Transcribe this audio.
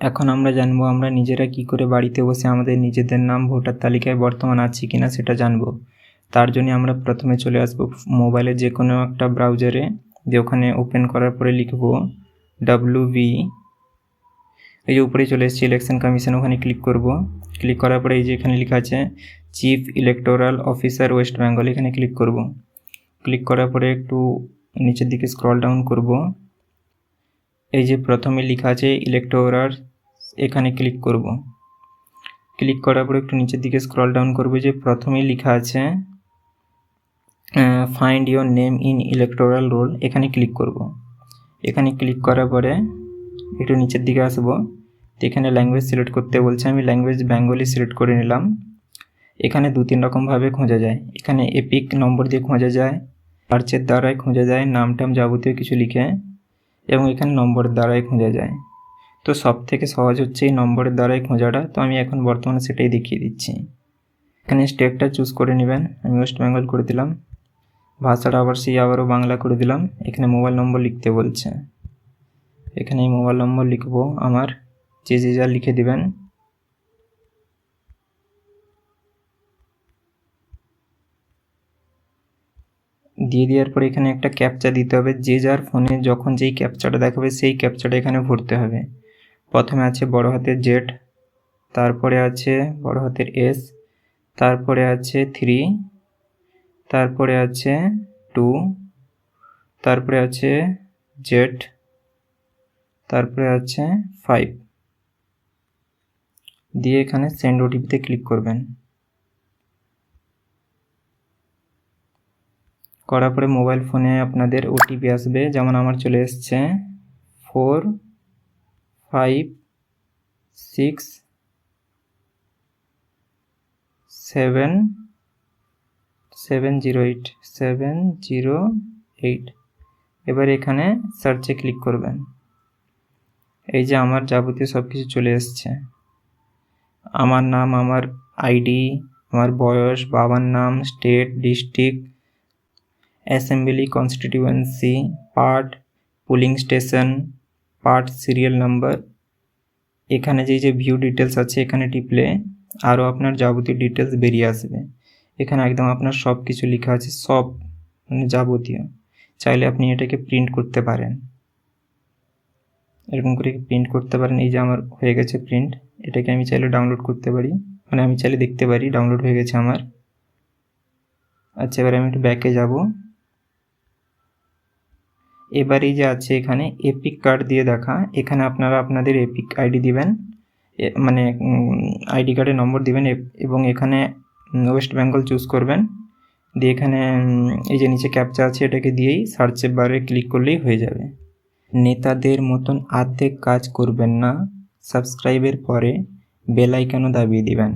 এখন আমরা জানব আমরা নিজেরা কি করে বাড়িতে বসে আমাদের নিজেদের নাম, ভোটার তালিকায় বর্তমান আছে কিনা সেটা জানব। তার জন্য আমরা প্রথমে চলে আসব মোবাইলে যে কোনো একটা ব্রাউজারে, দিয়ে ওখানে ওপেন করার পরে লিখব ডাব্লু বি এই যে উপরে চলে এসেছি ইলেকশন কমিশন ওখানে ক্লিক করব। ক্লিক করার পরে এই যে এখানে লেখা আছে chief electoral officer West Bengal এখানে ক্লিক করব। ক্লিক করার পরে একটু নিচের দিকে স্ক্রল ডাউন করব। এই যে প্রথমে লেখা আছে ইলেকটোরাল এখানে ক্লিক করব। ক্লিক করার পরে একটু নিচের দিকে স্ক্রল ডাউন করব যে প্রথমে লেখা আছে find your name in electoral roll এখানে ক্লিক করব। এখানে ক্লিক করার পরে একটু নিচের দিকে আসব। তো এখানে ল্যাঙ্গুয়েজ সিলেক্ট করতে বলছে, আমি ল্যাঙ্গুয়েজ বেঙ্গলি সিলেক্ট করে নিলাম। এখানে দু তিন রকমভাবে খোঁজা যায়। এখানে এপিক নম্বর দিয়ে খোঁজা যায় সার্চের দ্বারাই খোঁজা যায়, নাম টাম যাবতীয় কিছু লিখে। এবং এখানে নম্বরের দ্বারাই খোঁজা যায়। তো সব থেকে সহজ হচ্ছে এই নম্বরের দ্বারাই খোঁজাটা। তো আমি এখন বর্তমানে সেটাই দেখিয়ে দিচ্ছি। এখানে স্টেটটা চুজ করে নেবেন। আমি ওয়েস্ট বেঙ্গল করে দিলাম। ভাষাটা আবার সেই আবারও বাংলা করে দিলাম। এখানে মোবাইল নম্বর লিখতে বলছে। এখানে এই মোবাইল নম্বর লিখব। আমার যে যে যা লিখে দিবেন। দিয়ে দেওয়ার পরে এখানে একটা ক্যাপচা দিতে হবে। যে যার ফোনে যখন যেই ক্যাপচাটা দেখাবে, সেই ক্যাপচাটা এখানে ভরতে হবে। প্রথমে আছে বড় হাতের জেড তারপরে আছে বড় হাতের এস তারপরে আছে থ্রি তারপরে আছে টু তারপরে আছে জেড তারপরে আছে ফাইভ দিয়ে এখানে সেন্ড ওটিপিতে ক্লিক করবেন। করার পরে মোবাইল ফোনে আপনাদের ওটিপি আসবে। যেমন আমার চলে এসছে four five six seven seven zero eight seven zero eight এবার এখানে সার্চে ক্লিক করবেন। এই যে আমার যাবতীয় সব কিছু চলে এসছে। আমার নাম, আমার আইডি আমার বয়স, বাবার নাম state district assembly constituency, part, polling station, part, serial number. এখানে যেই যে ভিউ ডিটেলস আছে, এখানে টিপলে আরও আপনার যাবতীয় ডিটেলস বেরিয়ে আসবে। এখানে একদম আপনার সব কিছু লেখা আছে, সব মানে যাবতীয়। চাইলে আপনি এটাকে প্রিন্ট করতে পারেন। এরকম করে প্রিন্ট করতে পারেন? এই যে আমার হয়ে গেছে প্রিন্ট। এটাকে আমি চাইলে ডাউনলোড করতে পারি। মানে আমি চাইলে দেখতে পারি, ডাউনলোড হয়ে গেছে আমার। আচ্ছা এবার আমি একটু ব্যাকে যাব। এবারে যে আছে এখানে এপিক কার্ড দিয়ে দেখা। এখানে আপনারা আপনাদের এপিক আইডি দিবেন। মানে আইডি কার্ডের নম্বর দিবেন এবং এখানে ওয়েস্ট বেঙ্গল চুজ করবেন। দিয়ে এখানে এই যে নিচে ক্যাপচা আছে, এটাকে দিয়েই সার্চের বারে ক্লিক করলেই হয়ে যাবে। নেতাদের মতন আর্ধেক কাজ করবেন না। সাবস্ক্রাইবের পরে বেল আইকনও দাবিয়ে দিবেন।